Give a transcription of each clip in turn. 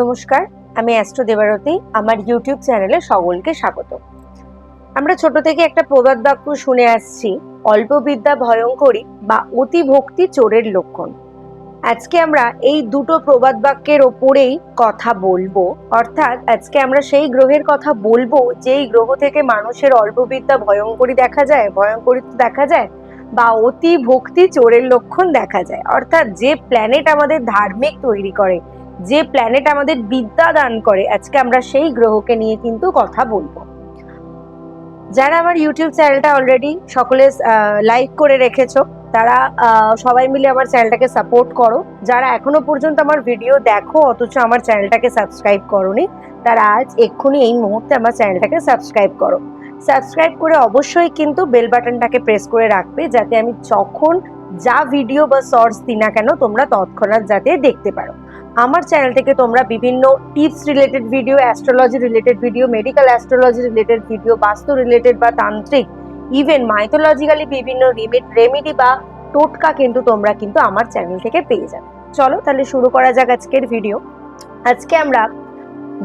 নমস্কার, আমি অ্যাস্ট্রো দেবারতী, আমার ইউটিউব চ্যানেলে সকলকে স্বাগত। আমরা ছোট থেকে একটা প্রবাদ বাক্য শুনে আসছি, অল্প বিদ্যা ভয়ঙ্করী বা অতি ভক্তি চোরের লক্ষণ। আজকে আমরা এই দুটো প্রবাদ বাক্যের ওপরেই কথা বলব, অর্থাৎ আজকে আমরা সেই গ্রহের কথা বলব, যেই গ্রহ থেকে মানুষের অল্প বিদ্যা ভয়ঙ্করী দেখা যায়, ভয়ঙ্করিত্ব দেখা যায়, বা অতি ভক্তি চোরের লক্ষণ দেখা যায়। অর্থাৎ যে প্ল্যানেট আমাদের ধার্মিক তৈরি করে যে প্ল্যানেট আমাদের বিদ্যা দান করে, আজকে আমরা সেই গ্রহকে নিয়ে কিন্তু কথা বলব। যারা আমার ইউটিউব চ্যানেলটা অলরেডি সকলে লাইক করে রেখেছো, তারা সবাই মিলে আমার চ্যানেলটাকে সাপোর্ট করো। যারা এখনও পর্যন্ত আমার ভিডিও দেখো, অথচ আমার চ্যানেলটাকে সাবস্ক্রাইব করোনি, তারা আজ এক্ষুনি এই মুহূর্তে আমার চ্যানেলটাকে সাবস্ক্রাইব করো। সাবস্ক্রাইব করে অবশ্যই কিন্তু বেল বাটনটাকে প্রেস করে রাখবে, যাতে আমি যখন যা ভিডিও বা শর্টস দিই না কেন, তোমরা তৎক্ষণাৎ যাতে দেখতে পারো। আমার চ্যানেল থেকে তোমরা বিভিন্ন tips related video astrology related video medical astrology related video বাস্তু রিলেটেড বা তান্ত্রিক ইভেন মাইথোলজিক্যালি বিভিন্ন রেমেডি বা টোটকা কিন্তু তোমরা কিন্তু আমার চ্যানেল থেকে পেয়ে যাবে। চলো তাহলে শুরু করা যাক আজকের ভিডিও আজকে আমরা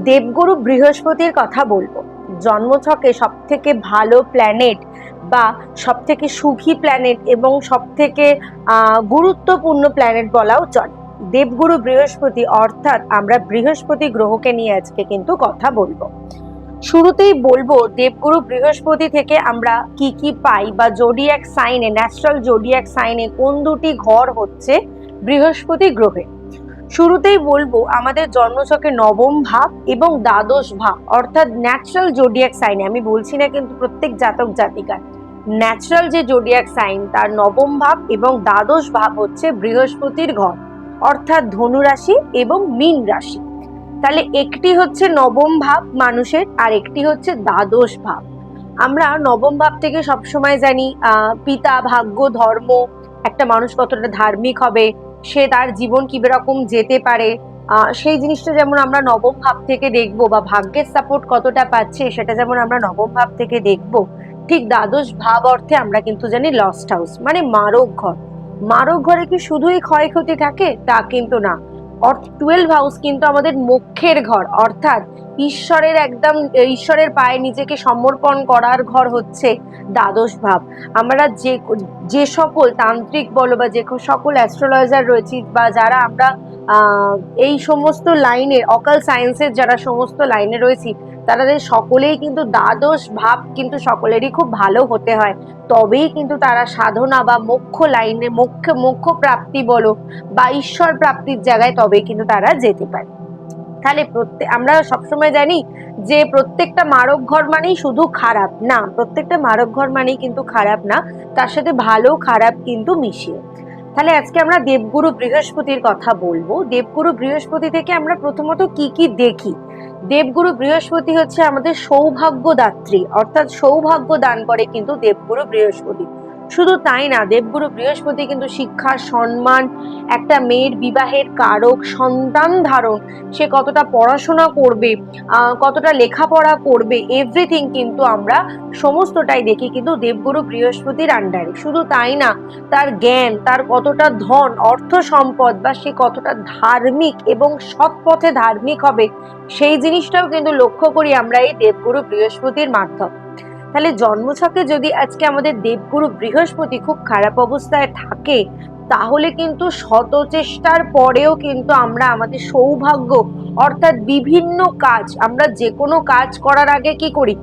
দেবগুরু বৃহস্পতির কথা বলব। জন্মছকে সব থেকে ভালো প্ল্যানেট বা সব থেকে সুখী প্ল্যানেট এবং সব থেকে গুরুত্বপূর্ণ প্ল্যানেট বলাও চলে। দেবগুরু বৃহস্পতি, অর্থাৎ আমরা বৃহস্পতি গ্রহকে নিয়ে আজকে কিন্তু কথা বলব। শুরুতেই বলব, দেবগুরু বৃহস্পতি থেকে আমরা কি কি পাই বা জোডিয়াক সাইনে ন্যাচারাল জোডিয়াক সাইনে কোন দুটি ঘর হচ্ছে বৃহস্পতি গ্রহে? শুরুতেই বলব, আমাদের জন্মছকে নবম ভাব এবং দ্বাদশ ভাব, অর্থাৎ ন্যাচারাল জোডিয়াক সাইনে আমি বলছি না কিন্তু প্রত্যেক জাতক জাতিকার। ন্যাচারাল যে জোডিয়াক সাইন তার নবম ভাব এবং দ্বাদশ ভাব হচ্ছে বৃহস্পতির ঘর। অর্থাৎ ধনু রাশি এবং মীন রাশি। তাহলে একটি হচ্ছে নবম ভাব মানুষের, আর একটি হচ্ছে দ্বাদশ ভাব। আমরা নবম ভাব থেকে সবসময় জানি পিতা, ভাগ্য, ধর্ম, একটা মানুষ কতটা ধার্মিক হবে, সে তার জীবন কি রকম যেতে পারে সেই জিনিসটা যেমন আমরা নবম ভাব থেকে দেখব বা ভাগ্যের সাপোর্ট কতটা পাচ্ছে, সেটা যেমন আমরা নবম ভাব থেকে দেখব, ঠিক দ্বাদশ ভাব অর্থে আমরা কিন্তু জানি লস্ট হাউস মানে মারক ঘর। মারক ঘরে কি শুধুই ক্ষয়ক্ষতি থাকে? তা কিন্তু না। অর্থ টুয়েলভ হাউস কিন্তু আমাদের মুখ্যের ঘর। অর্থাৎ, ঈশ্বরের একদম, ঈশ্বরের পায়ে নিজেকে সমর্পণ করার ঘর হচ্ছে দ্বাদশ ভাব। আমরা যে যে সকল তান্ত্রিক বলো বা যে সকল অ্যাস্ট্রোলজার রয়েছি বা যারা আমরা এই সমস্ত লাইনের অকাল সায়েন্সের যারা সমস্ত লাইনে রয়েছি তাদের সকলেই কিন্তু দ্বাদশ ভাব কিন্তু সকলেরই খুব ভালো হতে হয়। তবেই কিন্তু তারা সাধনা বা মোক্ষ লাইনে, মোক্ষ মোক্ষ প্রাপ্তি বলো বা ঈশ্বর প্রাপ্তির জায়গায় তবেই কিন্তু তারা যেতে পারে। তাহলে প্রত্যেক আমরা সবসময় জানি যে প্রত্যেকটা মারক ঘর মানেই শুধু খারাপ। না, প্রত্যেকটা মারক ঘর মানেই কিন্তু খারাপ না, তার সাথে ভালো খারাপ কিন্তু মিশিয়ে তাহলে আজকে আমরা দেবগুরু বৃহস্পতির কথা বলব। দেবগুরু বৃহস্পতি থেকে আমরা প্রথমত কি কি দেখি? দেবগুরু বৃহস্পতি হচ্ছে আমাদের সৌভাগ্যদাত্রী, অর্থাৎ সৌভাগ্য দান করে কিন্তু দেবগুরু বৃহস্পতি। শুধু তাই না, দেবগুরু বৃহস্পতি কিন্তু শিক্ষা, সম্মান, একটা মেয়ের বিবাহের কারক, সন্তান ধারণ, সে কতটা পড়াশোনা করবে কতটা লেখাপড়া করবে এভরিথিং কিন্তু আমরা সমস্তটাই দেখি কিন্তু দেবগুরু বৃহস্পতির আন্ডারে শুধু তাই না, তার জ্ঞান, তার কতটা ধন, অর্থ সম্পদ বা সে কতটা ধার্মিক এবং সৎ পথে ধার্মিক হবে, সেই জিনিসটাও কিন্তু লক্ষ্য করি আমরা এই দেবগুরু বৃহস্পতির মাধ্যমে। তাহলে জন্মছকে যদি আজকে আমাদের দেবগুরু বৃহস্পতি খুব খারাপ অবস্থায় থাকে, তাহলে কিন্তু শত চেষ্টার পরেও কিন্তু আমরা আমাদের সৌভাগ্য, অর্থাৎ বিভিন্ন কাজ, আমরা যে কোনো কাজ করার আগে কি করি?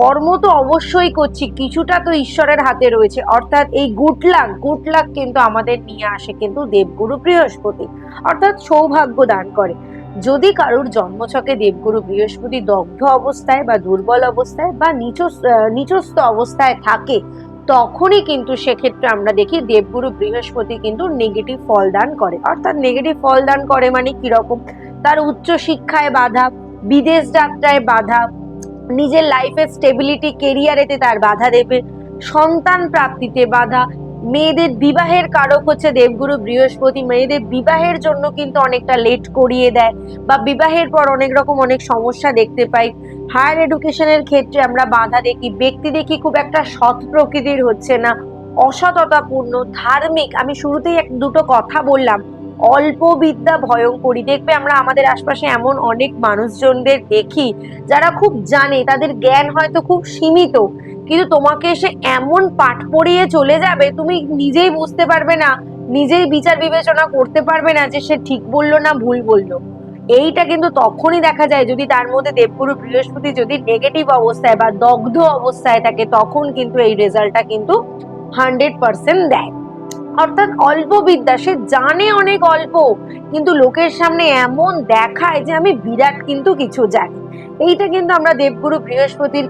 কর্ম তো অবশ্যই করছি, কিছুটা তো ঈশ্বরের হাতে রয়েছে, অর্থাৎ এই গুড লাক গুড লাক কিন্তু আমাদের নিয়ে আসে কিন্তু দেবগুরু বৃহস্পতি, অর্থাৎ সৌভাগ্য দান করে। যদি কারোর জন্মছকে দেবগুরু বৃহস্পতি দগ্ধ অবস্থায় বা দুর্বল অবস্থায় বা নিচ নিচস্থ অবস্থায় থাকে, তখনই কিন্তু সেক্ষেত্রে আমরা দেখি দেবগুরু বৃহস্পতি কিন্তু নেগেটিভ ফল দান করে। অর্থাৎ নেগেটিভ ফল দান করে মানে কীরকম তার উচ্চ শিক্ষায় বাধা, বিদেশ যাত্রায় বাধা, নিজের লাইফের স্টেবিলিটি কেরিয়ারেতে তার বাধা দেবে, সন্তান প্রাপ্তিতে বাধা মেয়েদের বিবাহের কারক হচ্ছে দেবগুরু বৃহস্পতি। মেয়েদের বিবাহের জন্য কিন্তু অনেকটা লেট করিয়ে দেয় বা বিবাহের পর অনেক রকম অনেক সমস্যা দেখতে পাই। হায়ার এডুকেশনের ক্ষেত্রে আমরা বাধা দেখি, ব্যক্তি দেখি খুব একটা সৎ প্রকৃতির হচ্ছে না, অসততাপূর্ণ, ধার্মিক। আমি শুরুতেই এক দুটো কথা বললাম, অল্প বিদ্যা ভয়ঙ্করী দেখবে আমরা আমাদের আশপাশে এমন অনেক মানুষজনদের দেখি যারা খুব জানে, তাদের জ্ঞান হয়তো খুব সীমিত। কিন্তু তোমাকে এসে এমন পাঠ পড়িয়ে চলে যাবে, তুমি নিজেই বুঝতে পারবে না, নিজেই বিচার বিবেচনা করতে পারবে না যে সে ঠিক বলল না ভুল বলল। এইটা কিন্তু তখনই দেখা যায় যদি তার মধ্যে দেবগুরু বৃহস্পতি যদি নেগেটিভ অবস্থায় বা দগ্ধ অবস্থায় থাকে, তখন কিন্তু এই রেজাল্টটা কিন্তু হান্ড্রেড পার্সেন্ট দেয়। অর্থাৎ অল্প বিদ্যা, সে জানে অনেক অল্প, কিন্তু লোকের সামনে এমন দেখায় যে আমি বিরাট কিন্তু কিছু জানি। এইটা কিন্তু আমরা দেবগুরু বৃহস্পতির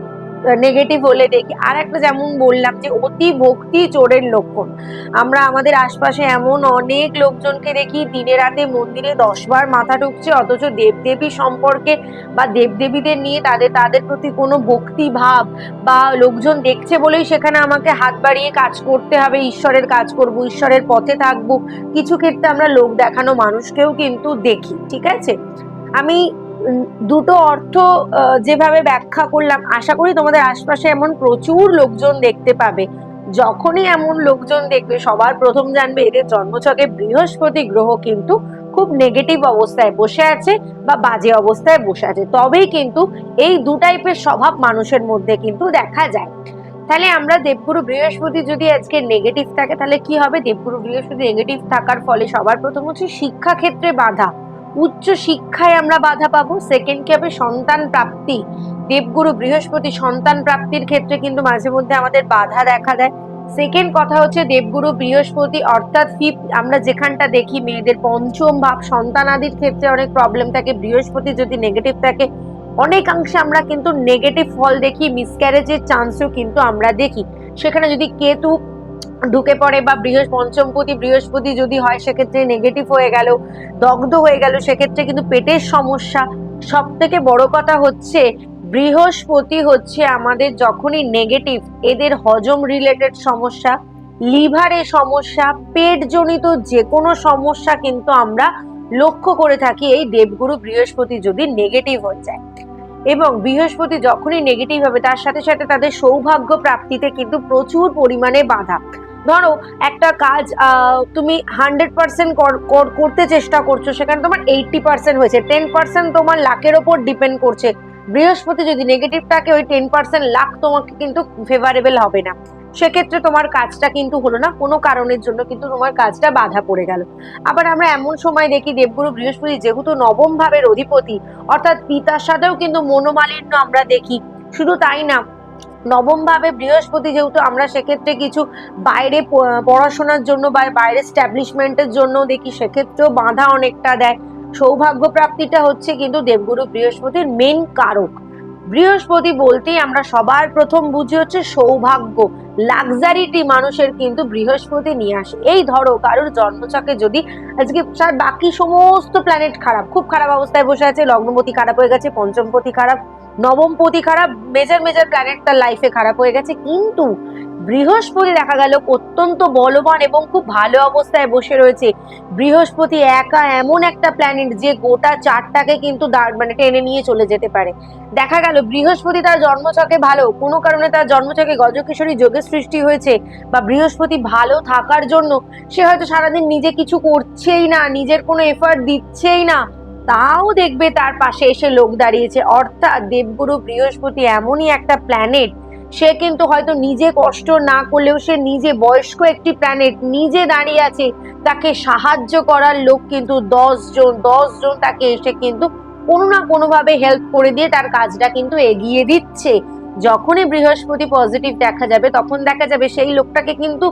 নেগেটিভ হলে দেখি। আর একটা যেমন বললাম যে অতি ভক্তি চোরের লক্ষণ। আমরা আমাদের আশপাশে এমন অনেক লোকজনকে দেখি, দিনে রাতে মন্দিরে দশবার মাথা ঢুকছে, অথচ দেবদেবী সম্পর্কে বা দেবদেবীদের নিয়ে তাদের তাদের প্রতি কোনো ভক্তি ভাব বা লোকজন দেখছে বলেই সেখানে আমাকে হাত বাড়িয়ে কাজ করতে হবে, ঈশ্বরের কাজ করব, ঈশ্বরের পথে থাকব। কিছু ক্ষেত্রে আমরা লোক দেখানো মানুষকেও কিন্তু দেখি, ঠিক আছে? আমি দুটো অর্থ যেভাবে ব্যাখ্যা করলাম, আশা করি তোমাদের আশপাশে এমন প্রচুর লোকজন দেখতে পাবে। যখনই এমন লোকজন দেখবে, সবার প্রথম জানবে এদের জন্মছকে বৃহস্পতি গ্রহ কিন্তু খুব নেগেটিভ অবস্থায় বসে আছে বা বাজে অবস্থায় বসে আছে। তবেই কিন্তু এই দু টাইপের স্বভাব মানুষের মধ্যে কিন্তু দেখা যায়। তাহলে আমরা দেবগুরু বৃহস্পতি যদি আজকে নেগেটিভ থাকে, তাহলে কি হবে? দেবগুরু বৃহস্পতি নেগেটিভ থাকার ফলে সবার প্রথম হচ্ছে শিক্ষা ক্ষেত্রে বাধা। উচ্চ শিক্ষায় আমরা বাধা পাবো। সেকেন্ড কি হবে? সন্তান প্রাপ্তি। দেবগুরু বৃহস্পতি সন্তান প্রাপ্তির ক্ষেত্রে কিন্তু মাঝে মধ্যে আমাদের বাধা দেখা দেয়। সেকেন্ড কথা হচ্ছে দেবগুরু বৃহস্পতি অর্থাৎ ফিফথ আমরা যেখানটা দেখি মেয়েদের পঞ্চম ভাব সন্তান আদির ক্ষেত্রে অনেক প্রবলেম থাকে। বৃহস্পতি যদি নেগেটিভ থাকে, অনেকাংশে আমরা কিন্তু নেগেটিভ ফল দেখি মিসক্যারেজের চান্সও কিন্তু আমরা দেখি। সেখানে যদি কেতু ঢুকে পড়ে বা বৃহস্প, পঞ্চমপতি, বৃহস্পতি যদি হয়, সেক্ষেত্রে নেগেটিভ হয়ে গেল, দগ্ধ হয়ে গেল, সেক্ষেত্রে কিন্তু পেটের সমস্যা। সব থেকে বড় কথা হচ্ছে, বৃহস্পতি হচ্ছে আমাদের যখনই নেগেটিভ এদের হজম রিলেটেড সমস্যা লিভারে সমস্যা পেটজনিত যে কোনো সমস্যা কিন্তু আমরা লক্ষ্য করে থাকি এই দেবগুরু বৃহস্পতি যদি নেগেটিভ হয়ে যায়। এবং বৃহস্পতি যখনই নেগেটিভ হবে, তার সাথে সাথে তাদের সৌভাগ্য প্রাপ্তিতে কিন্তু প্রচুর পরিমাণে বাধা। ধরো, একটা কাজ তুমি হান্ড্রেড পার্সেন্ট করতে চেষ্টা করছ, সেখানে তোমার এইটটি পার্সেন্ট হয়েছে। টেন পার্সেন্ট তোমার লাকের ওপর ডিপেন্ড করছে। বৃহস্পতি যদি নেগেটিভ থাকে, ওই টেন পার্সেন্ট লাখ তোমাকে কিন্তু ফেভারেবল হবে না। সেক্ষেত্রে তোমার কাজটা কিন্তু হলো না, কোনো কারণের জন্য কিন্তু তোমার কাজটা বাধা পড়ে গেল। আবার আমরা এমন সময় দেখি, দেবগুরু বৃহস্পতি যেহেতু নবম ভাবের অধিপতি, অর্থাৎ পিতার সাথেও কিন্তু মনোমালিন্য আমরা দেখি। শুধু তাই না নবম ভাবে বৃহস্পতি যেহেতু আমরা সেক্ষেত্রে কিছু বাইরে পড়াশোনার জন্য বা বাইরে স্ট্যাবলিশমেন্টের জন্য দেখি, সেক্ষেত্রেও বাধা অনেকটা দেয়। সৌভাগ্য প্রাপ্তিটা হচ্ছে কিন্তু দেবগুরু বৃহস্পতির মেন কারক। বৃহস্পতি বলতেই আমরা সবার প্রথম বুঝি হচ্ছে সৌভাগ্য। লাক্সারিটি মানুষের কিন্তু বৃহস্পতি নিয়ে আসে। এই ধরো, কারোর জন্মচকে যদি আজকে বাকি সমস্ত প্ল্যানেট খারাপ, খুব খারাপ অবস্থায় বসে আছে, লগ্নপতি খারাপ হয়ে গেছে, পঞ্চমপতি খারাপ নবমপতি খারাপ মেজর মেজর প্ল্যানেট তার লাইফে খারাপ হয়ে গেছে। কিন্তু বৃহস্পতি দেখা গেল অত্যন্ত বলবান এবং খুব ভালো অবস্থায় বসে রয়েছে। বৃহস্পতি একা এমন একটা প্ল্যানেট যে গোটা চারটাকে কিন্তু মানে টেনে নিয়ে চলে যেতে পারে। দেখা গেল বৃহস্পতি তার জন্মছকে ভালো, কোনো কারণে তার জন্মছকে গজকিশোরী যোগের সৃষ্টি হয়েছে বা বৃহস্পতি ভালো থাকার জন্য সে হয়তো সারাদিন নিজে কিছু করছেই না, নিজের কোনো এফার্ট দিচ্ছেই না। তাও দেখবে তার পাশে এসে লোক দাঁড়িয়েছে। অর্থাৎ দেবগুরু বৃহস্পতি এমনই একটা প্ল্যানেট সে কিন্তু হয়তো নিজে কষ্ট না করলেও সে নিজে বয়স্ক একটি প্ল্যানেট নিজে দাঁড়িয়ে আছে, তাকে সাহায্য করার লোক কিন্তু দশ জন দশ জন তাকে এসে কিন্তু কোনো না কোনোভাবে হেল্প করে দিয়ে তার কাজটা কিন্তু এগিয়ে দিচ্ছে। যখনই বৃহস্পতি পজিটিভ দেখা যাবে, তখন দেখা যাবে সেই লোকটাকে কিন্তু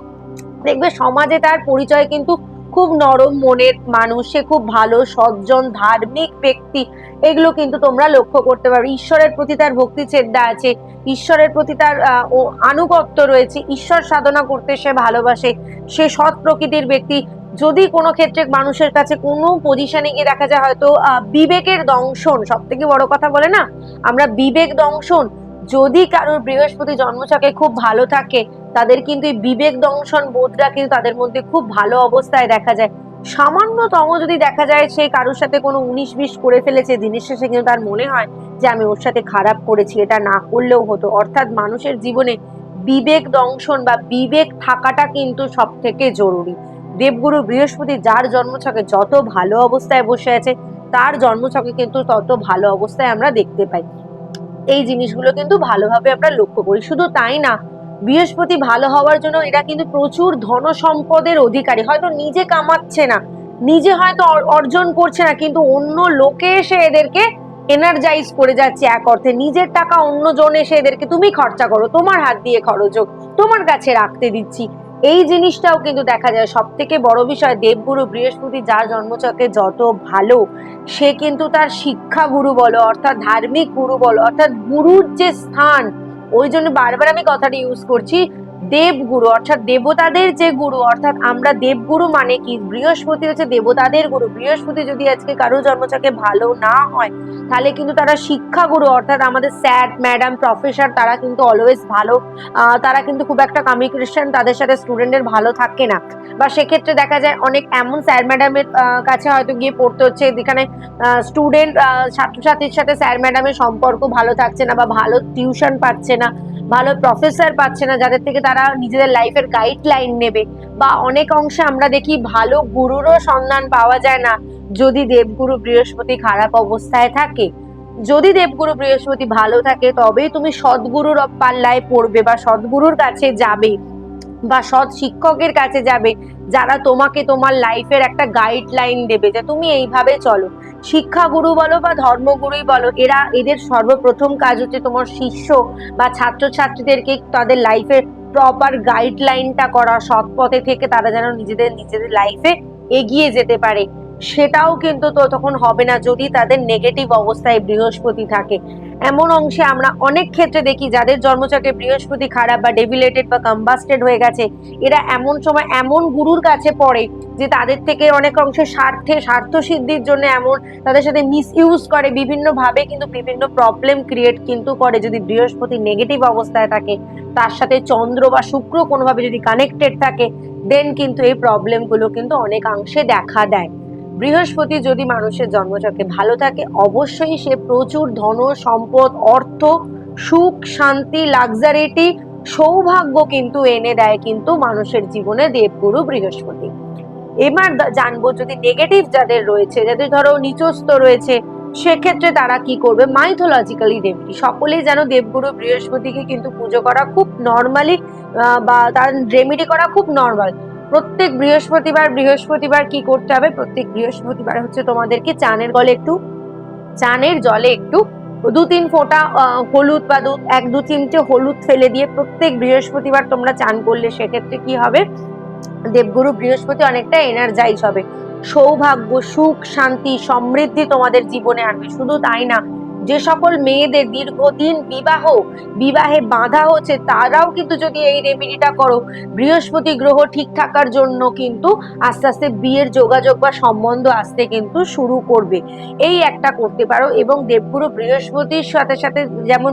দেখবে সমাজে তার পরিচয় কিন্তু খুব নরম মনের মানুষ, সে খুব ভালো, সজ্জন, ধার্মিক ব্যক্তি। এগুলো কিন্তু তোমরা লক্ষ্য করতে পারবে। ঈশ্বরের প্রতি তার ভক্তি চেদ্দা আছে, ঈশ্বরের প্রতি তার আনুগত্য রয়েছে। ঈশ্বর সাধনা করতে সে ভালোবাসে, সে সৎ প্রকৃতির ব্যক্তি। যদি কোনো ক্ষেত্রে মানুষের কাছে কোনো পজিশনে গিয়ে দেখা যায় হয়তো বিবেকের দংশন সব থেকে বড় কথা বলে না? আমরা বিবেক দংশন। যদি কারোর বৃহস্পতি জন্মছকে খুব ভালো থাকে তাদের কিন্তু এই বিবেক দংশন বোধটা কিন্তু তাদের মধ্যে খুব ভালো অবস্থায় দেখা যায়। সামান্যতম যদি দেখা যায় সে কারোর সাথে কোনো উনিশ বিশ করে ফেলেছে, দিনের শেষে কিন্তু তার মনে হয় যে আমি ওর সাথে খারাপ করেছি, এটা না করলেও হতো। অর্থাৎ মানুষের জীবনে বিবেক দংশন বা বিবেক থাকাটা কিন্তু সব থেকে জরুরি। দেবগুরু বৃহস্পতি যার জন্মছকে যত ভালো অবস্থায় বসে আছে, তার জন্মছকে কিন্তু তত ভালো অবস্থায় আমরা দেখতে পাই। এই জিনিসগুলো কিন্তু ভালোভাবে আমরা লক্ষ্য করি। শুধু তাই না বৃহস্পতি ভালো হওয়ার জন্য এরা কিন্তু প্রচুর ধন সম্পদের অধিকারী। হয়তো নিজে কামাচ্ছে না, নিজে হয়তো অর্জন করছে না, কিন্তু অন্য লোকে এসে এদেরকে এনার্জাইজ করে যাচ্ছে এক অর্থে। নিজের টাকা অন্য জন এসে এদেরকে, তুমি খরচা করো, তোমার হাত দিয়ে খরচ হোক, তোমার কাছে রাখতে দিচ্ছি। এই জিনিসটাও কিন্তু দেখা যায়। সব থেকে বড় বিষয়, দেবগুরু বৃহস্পতি যার জন্মচকে যত ভালো, সে কিন্তু তার শিক্ষা গুরু বলো, অর্থাৎ ধার্মিক গুরু বলো, অর্থাৎ গুরুর যে স্থান ওই জন্য বারবার আমি কথাটা ইউজ করছি দেবগুরু, অর্থাৎ দেবতাদের যে গুরু, অর্থাৎ আমরা দেবগুরু মানে কি? বৃহস্পতি হচ্ছে দেবতাদের গুরু। বৃহস্পতি যদি আজকে কারও জন্মচকে ভালো না হয়, তাহলে কিন্তু তারা শিক্ষাগুরু, অর্থাৎ আমাদের স্যার, ম্যাডাম, প্রফেসর, তারা কিন্তু অলওয়েজ ভালো। তারা কিন্তু খুব একটা কমিউনিকেশন তাদের সাথে স্টুডেন্টের ভালো থাকে না। বা সেক্ষেত্রে দেখা যায় অনেক এমন স্যার ম্যাডামের কাছে হয়তো গিয়ে পড়তে হচ্ছে, যেখানে স্টুডেন্ট ছাত্রছাত্রীর সাথে স্যার ম্যাডামের সম্পর্ক ভালো থাকছে না বা ভালো টিউশন পাচ্ছে না। ভালো প্রফেসর পাচ্ছে না, যাদের থেকে তারা নিজেদের লাইফের গাইডলাইন নেবে। বা অনেক অংশে আমরা দেখি ভালো গুরুরও সন্ধান পাওয়া যায় না, যদি দেবগুরু বৃহস্পতি খারাপ অবস্থায় থাকে। যদি দেবগুরু বৃহস্পতি ভালো থাকে, তবেই তুমি সদ্গুরুর পাল্লায় পড়বে বা সদ্গুরুর কাছে যাবে। বা সৎ শিক্ষকের কাছে যাবে, যারা তোমাকে তোমার লাইফের একটা গাইডলাইন দেবে যে তুমি এইভাবে চলো। শিক্ষাগুরু বলো বা ধর্মগুরুই বলো, এরা এদের সর্বপ্রথম কাজ হচ্ছে তোমার শিষ্য বা ছাত্রছাত্রীদেরকে তাদের লাইফের প্রপার গাইডলাইনটা করা, সৎ পথে থেকে তারা যেন নিজেদের নিজেদের লাইফে এগিয়ে যেতে পারে। সেটাও কিন্তু তো তখন হবে না যদি তাদের নেগেটিভ অবস্থায় বৃহস্পতি থাকে। এমন অংশে আমরা অনেক ক্ষেত্রে দেখি যাদের জন্মচক্রে বৃহস্পতি খারাপ বা ডেভিলেটেড বা কম্বাস্টেড হয়ে গেছে, এরা এমন সময় এমন গুরুর কাছে পড়ে যে তাদের থেকে অনেক অংশে স্বার্থে স্বার্থ সিদ্ধির জন্য এমন তাদের সাথে মিস ইউজ করে বিভিন্ন ভাবে কিন্তু বিভিন্ন প্রবলেম ক্রিয়েট কিন্তু করে যদি বৃহস্পতি নেগেটিভ অবস্থায় থাকে, তার সাথে চন্দ্র বা শুক্র কোনোভাবে যদি কানেক্টেড থাকে দেন কিন্তু এই প্রবলেমগুলো কিন্তু অনেকাংশে দেখা দেয়। বৃহস্পতি যদি মানুষের জন্মচক্রে ভালো থাকে, অবশ্যই সে প্রচুর ধন, সম্পদ, অর্থ, সুখ, শান্তি লাক্সারিটি সৌভাগ্য কিন্তু এনে দেয় কিন্তু মানুষের জীবনে দেবগুরু বৃহস্পতি। এবার জানব যদি নেগেটিভ যাদের রয়েছে, যাদের ধরো নিচস্ত রয়েছে, সেক্ষেত্রে তারা কি করবে? মাইথোলজিক্যালি রেমেডি সকলেই যেন দেবগুরু বৃহস্পতিকে কিন্তু পুজো করা খুব নর্মালি বা তার রেমেডি করা খুব নর্মাল প্রত্যেক বৃহস্পতিবার বৃহস্পতিবার কি করতে হবে? প্রত্যেক বৃহস্পতিবার হচ্ছে তোমাদেরকে চানের গলে একটু, চানের জলে একটু দু তিন ফোঁটা হলুদ বা দু, এক দু তিনটে হলুদ ফেলে দিয়ে প্রত্যেক বৃহস্পতিবার তোমরা চান করলে সেক্ষেত্রে কি হবে? দেবগুরু বৃহস্পতি অনেকটা এনার্জাইজ হবে। সৌভাগ্য, সুখ, শান্তি, সমৃদ্ধি তোমাদের জীবনে আনবে শুধু তাই না যে সকল মেয়েদের দীর্ঘদিন বিবাহ, বিবাহে বাধা হচ্ছে, তারাও কিন্তু যদি এই রেমেডিটা করো, বৃহস্পতি গ্রহ ঠিক থাকার জন্য কিন্তু আস্তে আস্তে বিয়ের যোগাযোগ বা সম্বন্ধ আসতে কিন্তু শুরু করবে। এই একটা করতে পারো এবং দেবগুরু বৃহস্পতির সাথে সাথে যেমন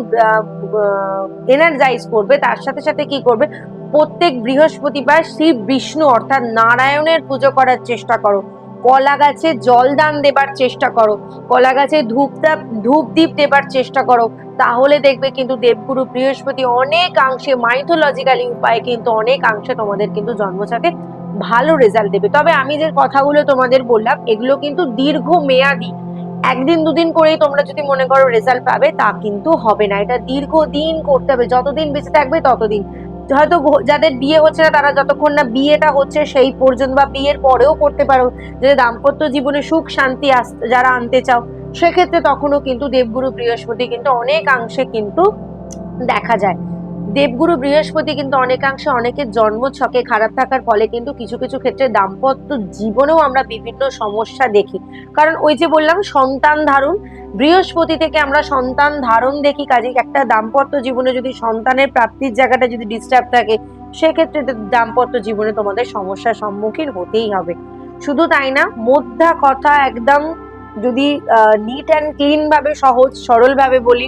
এনার্জাইজ করবে, তার সাথে সাথে কি করবে? প্রত্যেক বৃহস্পতিবার শ্রী বিষ্ণু অর্থাৎ নারায়ণের পুজো করার চেষ্টা করো। কলা গাছে জল দান দেবার চেষ্টা করো। কলা গাছে ধূপ দাপ ধূপ দ্বীপ দেবার চেষ্টা করো। তাহলে দেখবে কিন্তু দেবগুরু বৃহস্পতি অনেকাংশে মাইথোলজিক্যালি উপায়ে কিন্তু অনেকাংশে তোমাদের কিন্তু জন্মছকে ভালো রেজাল্ট দেবে। তবে আমি যে কথাগুলো তোমাদের বললাম, এগুলো কিন্তু দীর্ঘ মেয়াদি একদিন দুদিন করেই তোমরা যদি মনে করো রেজাল্ট পাবে, তা কিন্তু হবে না। এটা দীর্ঘদিন করতে হবে। যতদিন বেঁচে থাকবে ততদিন। হয়তো যাদের বিয়ে হচ্ছে না, তারা যতক্ষণ না বিয়েটা হচ্ছে, সেই পর্যন্ত বা বিয়ের পরেও করতে পারো। যদি দাম্পত্য জীবনে সুখ, শান্তি যারা আনতে চাও, সেক্ষেত্রে তখনও কিন্তু দেবগুরু বৃহস্পতি কিন্তু অনেকাংশে কিন্তু দেখা যায়। দেবগুরু বৃহস্পতি কিন্তু অনেকাংশে অনেকের জন্ম ছকে খারাপ থাকার ফলে কিন্তু কিছু কিছু ক্ষেত্রে দাম্পত্য জীবনেও আমরা বিভিন্ন সমস্যা দেখি। কারণ ওই যে বললাম, সন্তান ধারণ, বৃহস্পতি থেকে আমরা সন্তান ধারণ দেখি কাজে একটা দাম্পত্য জীবনে যদি সন্তানের প্রাপ্তির জায়গাটা যদি ডিস্টার্ব থাকে, সেক্ষেত্রে দাম্পত্য জীবনে তোমাদের সমস্যার সম্মুখীন হতেই হবে। শুধু তাই না, মোদ্দা কথা একদম যদি নিট অ্যান্ড ক্লিন ভাবে, সহজ সরল ভাবে বলি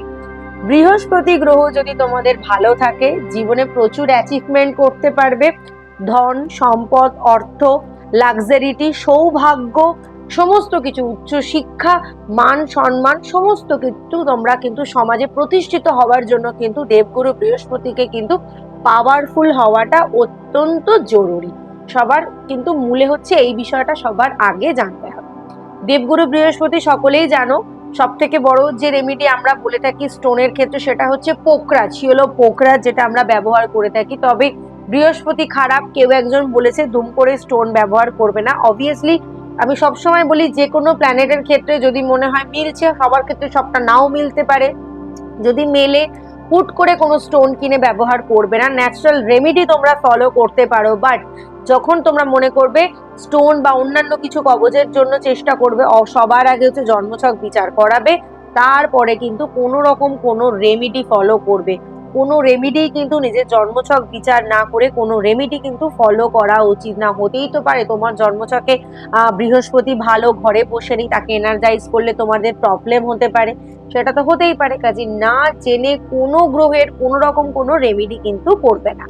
বৃহস্পতি গ্রহ যদি তোমাদের ভালো থাকে, জীবনে প্রচুর অ্যাচিভমেন্ট করতে পারবে। ধন, সম্পদ, অর্থ লাক্সারিটি সৌভাগ্য, সমস্ত কিছু, উচ্চ শিক্ষা, মান, সম্মান, সমস্ত কিছু তোমরা কিন্তু সমাজে প্রতিষ্ঠিত হওয়ার জন্য কিন্তু দেবগুরু বৃহস্পতিকে কিন্তু পাওয়ারফুল হওয়াটা অত্যন্ত জরুরি। সবার কিন্তু মূলে হচ্ছে এই বিষয়টা সবার আগে জানতে হবে। দেবগুরু বৃহস্পতি সকলেই জানো সব থেকে বড় যে রেমিডি আমরা বলে থাকি স্টোনের ক্ষেত্রে সেটা হচ্ছে পোকরাজ হলো পোকরা যেটা আমরা ব্যবহার করে থাকি। তবে বৃহস্পতি খারাপ, কেউ একজন বলেছে দুম করে স্টোন ব্যবহার করবে না। অবভিয়াসলি আমি সবসময় বলি যে কোনো প্ল্যানেটের ক্ষেত্রে যদি মনে হয় মিলছে, সবার ক্ষেত্রে সবটা নাও মিলতে পারে। যদি মেলে, হুট করে কোনো স্টোন কিনে ব্যবহার করবে না। ন্যাচারাল রেমিডি তোমরা ফলো করতে পারো বাট যখন তোমরা মনে করবে স্টোন বা অন্যান্য কিছু কবজের জন্য চেষ্টা করবে সবার আগে হচ্ছে জন্মছক বিচার করাবে, তারপরে কিন্তু কোনো রকম কোনো রেমিডি ফলো করবে। কোনো রেমিডি কিন্তু নিজের জন্মছক বিচার না করে কোনো রেমিডি কিন্তু ফলো করা উচিত না। হতেই তো পারে তোমার জন্মছকে বৃহস্পতি ভালো ঘরে বসে নেই, তাকে এনার্জাইজ করলে তোমাদের প্রবলেম হতে পারে। সেটা তো হতেই পারে কাজে না জেনে কোনো গ্রহের কোনো রকম কোনো রেমিডি কিন্তু করবে না।